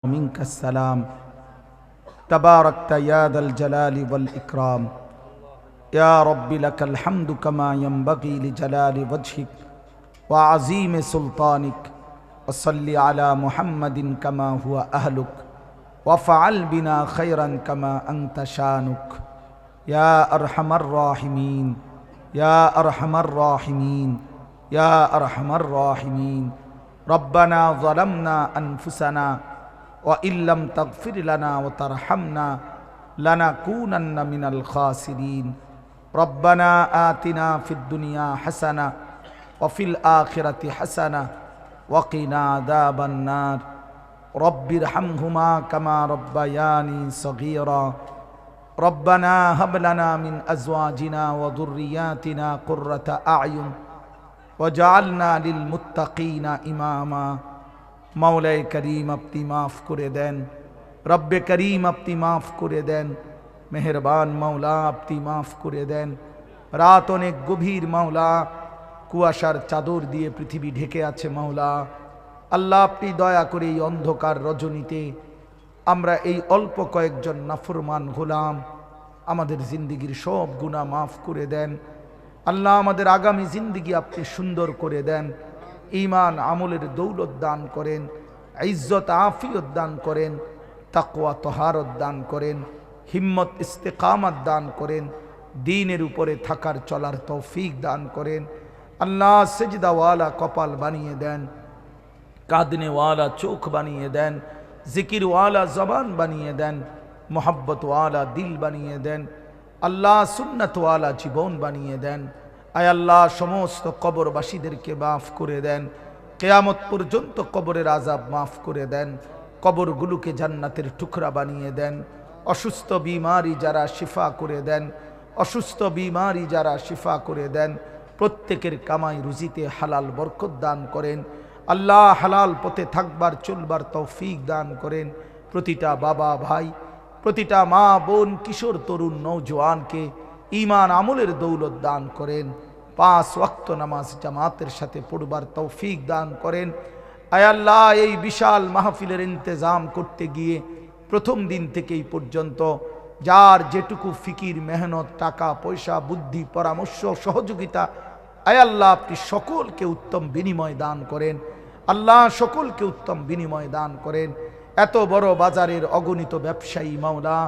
ومنك السلام. تباركت يا ذا الجلال والإكرام. يا رب لك الحمد كما ينبغي لجلال وجهك وعظيم سلطانك. وصل على محمد كما هو أهلك. وفعل بنا خيرا كما أنت شانك. يا أرحم الراحمين. يا أرحم الراحمين. يا أرحم الراحمين. ربنا ظلمنا أنفسنا وإن لم تغفر لنا وترحمنا لنكونن من الخاسرين. ربنا آتنا في الدنيا حسنة وفي الآخرة حسنة وقنا عذاب النار. رب ارحمهما كما ربياني صغيرا. ربنا هب لنا من أزواجنا وذرياتنا قرة أعين وجعلنا للمتقين إماما. মাওলায় করিম আপনি মাফ করে দেন, রব্বে করিম আপনি মাফ করে দেন, মেহরবান মাওলা আপনি মাফ করে দেন। রাত অনেক গভীর মাওলা, কুয়াশার চাদর দিয়ে পৃথিবী ঢেকে আছে মাওলা। আল্লাহ আপনি দয়া করে এই অন্ধকার রজনীতে আমরা এই অল্প কয়েকজন নাফরমান গোলাম, আমাদের জিন্দিগির সব গুণা মাফ করে দেন। আল্লাহ আমাদের আগামী জিন্দিগি আপনি সুন্দর করে দেন। ইমান আমলের দৌলত দান করেন, ইজ্জত আফিয়ত দান করেন, তাকওয়া তহারত দান করেন, হিম্মত ইস্তেকামত দান করেন, দিনের উপরে থাকার চলার তৌফিক দান করেন। আল্লাহ সেজদাওয়ালা কপাল বানিয়ে দেন, কাঁদনেওয়ালা চোখ বানিয়ে দেন, জিকিরওয়ালা জবান বানিয়ে দেন, মোহাব্বতওয়ালা দিল বানিয়ে দেন, আল্লাহ সুন্নতওয়ালা জীবন বানিয়ে দেন। আয় আল্লাহ, সমস্ত কবরবাসীদেরকে মাফ করে দেন। কেয়ামত পর্যন্ত কবরের আজাব মাফ করে দেন। কবরগুলোকে জান্নাতের টুকরা বানিয়ে দেন। অসুস্থ বিমারি যারা শিফা করে দেন, অসুস্থ বিমারি যারা শিফা করে দেন, প্রত্যেকের কামাই রুজিতে হালাল বরকত দান করেন। আল্লাহ হালাল পথে থাকবার, চলবার তৌফিক দান করেন। প্রতিটা বাবা ভাই, প্রতিটা মা বোন, কিশোর, তরুণ নৌজওয়ানকে ইমান আমলের দৌলত দান করেন। পাঁচ ওয়াক্ত নামাজ জামাতের সাথে পড়বার তৌফিক দান করেন। আয়াল্লাহ এই বিশাল মাহফিলের ইন্তজাম করতে গিয়ে প্রথম দিন থেকেই পর্যন্ত যার যেটুকু ফিকির, মেহনত, টাকা, পয়সা, বুদ্ধি, পরামর্শ, সহযোগিতা আয়াল্লাহ আপনি সকলকে উত্তম বিনিময় দান করেন। আল্লাহ সকলকে উত্তম বিনিময় দান করেন। এত বড় বাজারের অগণিত ব্যবসায়ী মাওলা,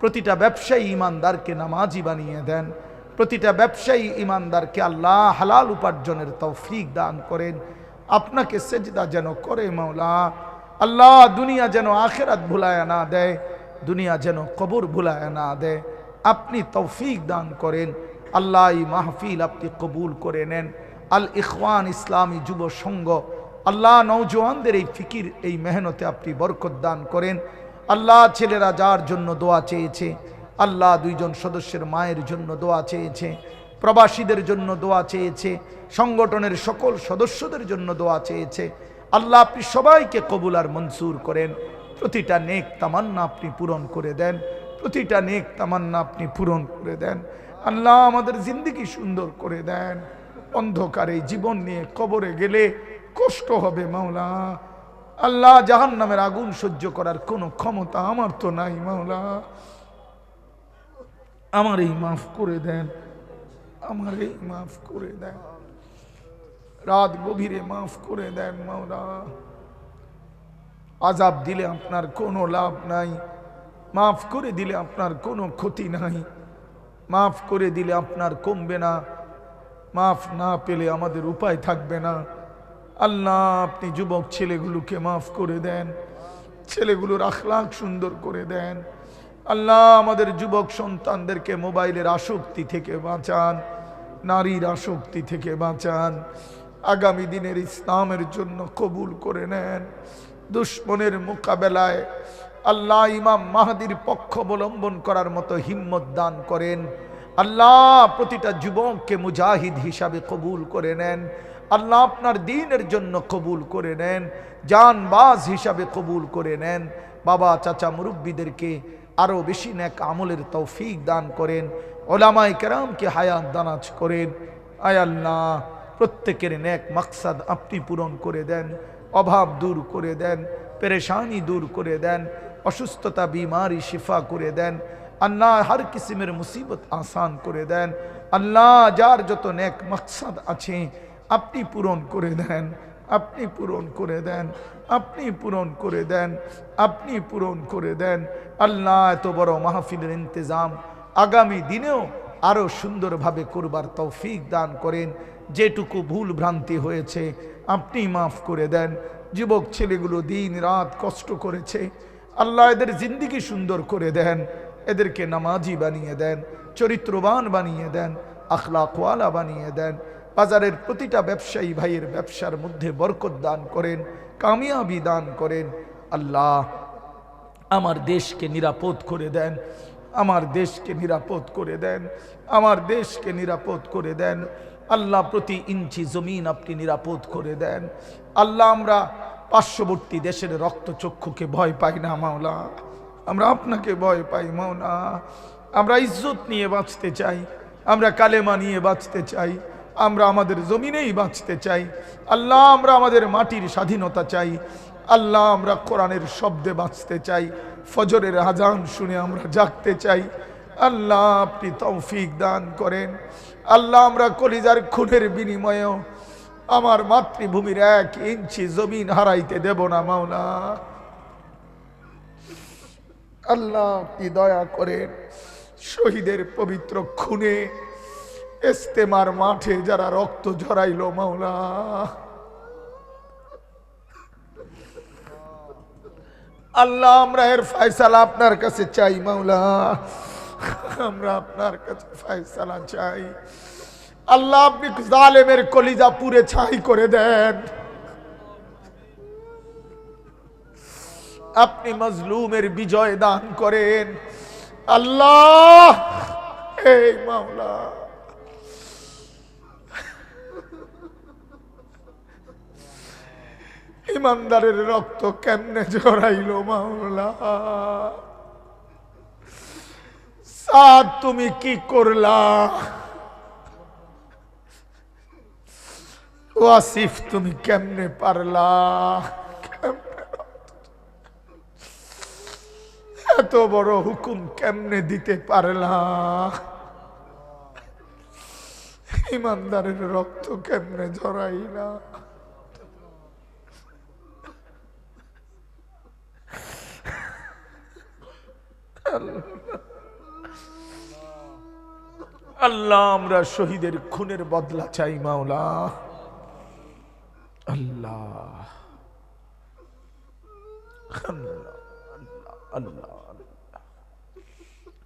প্রতিটা ব্যবসায়ী ইমানদারকে নামাজি বানিয়ে দেন। প্রতিটা ব্যবসায়ী ইমানদারকে আল্লাহ হালাল উপার্জনের তৌফিক দান করেন। আপনাকে সেজদা যেন করে মাওলা। আল্লাহ দুনিয়া যেন আখেরাত ভুলায় না দেয়, দুনিয়া যেন কবর ভুলায় না দেয়। আপনি তৌফিক দান করেন। আল্লাহ মাহফিল আপনি কবুল করে নেন। আল ইখওয়ান ইসলামী যুব সংঘ, আল্লাহ নৌজওয়ানদের এই ফিকির, এই মেহনতে আপনি বরকত দান করেন। আল্লাহ ছেলেরা যার জন্য দোয়া চেয়েছে আল্লাহ দুইজন সদস্যের মায়ের জন্য দোয়া চেয়েছে, প্রবাসীদের জন্য দোয়া চেয়েছে, সংগঠনের সকল সদস্যদের জন্য দোয়া চেয়েছে। আল্লাহ আপনি সবাইকে কবুল আর মনসুর করেন। প্রতিটা নেক তামান্না আপনি পূরণ করে দেন। প্রতিটা নেক তামান্না আপনি পূরণ করে দেন। আল্লাহ আমাদের জিন্দিগি সুন্দর করে দেন। অন্ধকারে জীবন নিয়ে কবরে গেলে কষ্ট হবে মাওলা। আল্লাহ জাহান নামের আগুন সহ্য করার কোনো ক্ষমতা আমার তো নাই মাওলা। আমার এই মাফ করে দেন, আমার এই মাফ করে দেন। রাত গভীরে মাফ করে দেন মাওলা। আজাব দিলে আপনার কোনো লাভ নাই, মাফ করে দিলে আপনার কোনো ক্ষতি নাই, মাফ করে দিলে আপনার কমবে না, মাফ না পেলে আমাদের উপায় থাকবে না। আল্লাহ, আপনি যুবক ছেলেগুলোকে মাফ করে দেন, ছেলেগুলোর আখলাখ সুন্দর করে দেন। আল্লাহ আমাদের যুবক সন্তানদেরকে মোবাইলের আসক্তি থেকে বাঁচান, নারীর আসক্তি থেকে বাঁচান, আগামী দিনের ইসলামের জন্য কবুল করে নেন। দুশ্মনের মোকাবেলায় আল্লাহ ইমাম মাহাদির পক্ষ অবলম্বন করার মতো হিম্মত দান করেন। আল্লাহ প্রতিটা যুবককে মুজাহিদ হিসাবে কবুল করে নেন। আল্লাহ আপনার দিনের জন্য কবুল করে নেন জানবাজ হিসাবে কবুল করে নেন। বাবা, চাচা, মুরব্বীদেরকে আরও বেশি ন্যাক আমলের তৌফিক দান করেন। ওলামাই কেরামকে হায়াত দানাজ করেন। আয় আল্লাহ, প্রত্যেকের ন্যাক মাকসাদ আপনি পূরণ করে দেন, অভাব দূর করে দেন, পেরেশানি দূর করে দেন, অসুস্থতা, বিমারি শিফা করে দেন, আল্লাহ হর কিসিমের মুসিবত আসান করে দেন, আল্লাহ যার যত নেক মকসাদ আছে আপনি পূরণ করে দেন। আপনি পূরণ করে দেন, আপনি পূরণ করে দেন, আপনি পূরণ করে দেন। আল্লাহ এত বড় মাহফিলের ইন্তজাম। আগামী দিনেও আরও সুন্দরভাবে করবার তৌফিক দান করেন। যেটুকু ভুল ভ্রান্তি হয়েছে, আপনি মাফ করে দেন। যুবক ছেলেগুলো দিন রাত কষ্ট করেছে। আল্লাহ এদের জিন্দিগি সুন্দর করে দেন। এদেরকে নামাজি বানিয়ে দেন, চরিত্রবান বানিয়ে দেন, আখলাকওয়ালা বানিয়ে দেন। বাজারের প্রতিটা ব্যবসায়ী ভাইয়ের ব্যবসার মধ্যে বরকত দান করেন, কামিয়াবি দান করেন। আল্লাহ আমার দেশকে নিরাপদ করে দেন, আমার দেশকে নিরাপদ করে দেন, আমার দেশকে নিরাপদ করে দেন। আল্লাহ প্রতি ইঞ্চি জমিন আপনি নিরাপদ করে দেন। আল্লাহ আমরা পার্শ্ববর্তী দেশের রক্তচক্ষুকে ভয় পাই না, মাওলা। আমরা আপনাকে ভয় পাই, মাওলা। আমরা ইজ্জত নিয়ে বাঁচতে চাই, আমরা কালেমা নিয়ে বাঁচতে চাই। আমরা আমাদের জমিনেই বাঁচতে চাই। আল্লাহ আমরা আমাদের মাটির স্বাধীনতা চাই। আল্লাহ আমরা কোরআনের শব্দে বাঁচতে চাই। ফজরের আজান শুনে আমরা জাগতে চাই। আল্লাহ আপনি তৌফিক দান করেন। আল্লাহ আমরা কলিজার খুনের বিনিময়েও আমার মাতৃভূমির এক ইঞ্চি জমিন হারাইতে দেব না, মাওলা। আল্লাহ আপনি দয়া করেন। শহীদের পবিত্র খুনে ইস্তেমার মাঠে যারা রক্ত ঝরাইল মাওলা। আল্লাহ, আমরা এর ফয়সালা আপনার কাছে চাই মাওলা। আমরা আপনার কাছে ফয়সালা চাই। আল্লাহ, আপনি জালেমের কলিজা পুরে ছাই করে দেন। আপনি মজলুমের বিজয় দান করেন। আল্লাহ, এই মাওলা। ইমানদারের রক্ত কেমনে জড়াইল মাওলা? সাদ, তুমি কি করলা? ওয়াসিফ, তুমি কেমনে পারলা? এত বড় হুকুম কেমনে দিতে পারলা? ইমানদারের রক্ত কেমনে ঝরাইলা আল্লাহ। আমরা শহীদের খুনের বদলা চাই, মাওলা। আল্লাহ।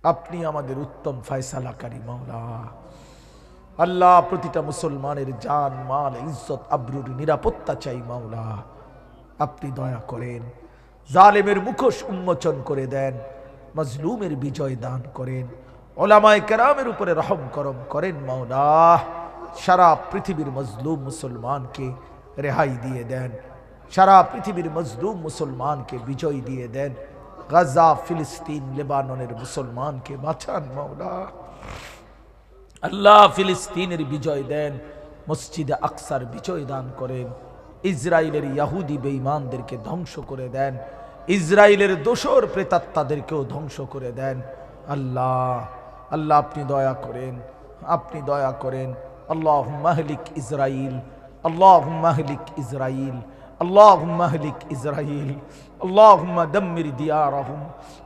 আপনি আমাদের উত্তম ফয়সালাকারী, মাওলা। আল্লাহ, প্রতিটা মুসলমানের জান, মাল, ইজ্জত, আব্রুর নিরাপত্তা চাই, মাওলা। আপনি দয়া করেন, জালেমের মুখোশ উন্মোচন করে দেন। মজলুমের বিজয় দান করেন। ওলামায় কেরামের উপরে রহম করম করেন মাওলা সারা পৃথিবীর মজলুম মুসলমানকে রেহাই দিয়ে দেন। সারা পৃথিবীর মজলুম মুসলমানকে বিজয় দিয়ে দেন। গাজা, ফিলিস্তিন, লেবাননের মুসলমানকে বাঁচান মাওলা আল্লাহ ফিলিস্তিনের বিজয় দেন। মসজিদে আকসার বিজয় দান করেন। ইসরায়েলের ইয়াহুদি বেঈমানদেরকে ধ্বংস করে দেন। ইসরায়েলের দোসর প্রেতাত্মাদেরকেও ধ্বংস করে দেন আল্লাহ আল্লাহ আপনি দয়া করেন আপনি দয়া করেন আল্লাহ মাহলিক ইসরাইল আল্লাহ মাহলিক ইসরাইল اللهم اهلك اسرائيل اللهم دمر ديارهم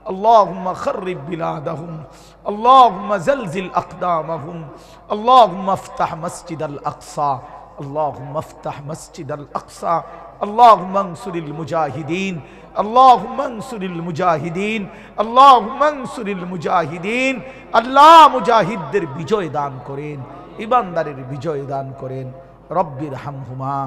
اللهم خرب بلادهم اللهم زلزل اقدامهم اللهم افتح مسجد الاقصى اللهم افتح مسجد الاقصى اللهم انصر المجاهدين اللهم انصر المجاهدين اللهم انصر المجاهدين আল্লাহ মুজাহিদদের বিজয় দান করেন ইমানদারের বিজয় দান করেন রব্বির হামহুমা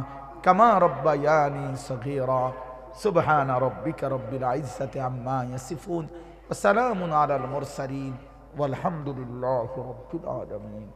كما ربياني صغيرا سبحان ربك رب العزة عما يصفون وسلام على المرسلين والحمد لله رب العالمين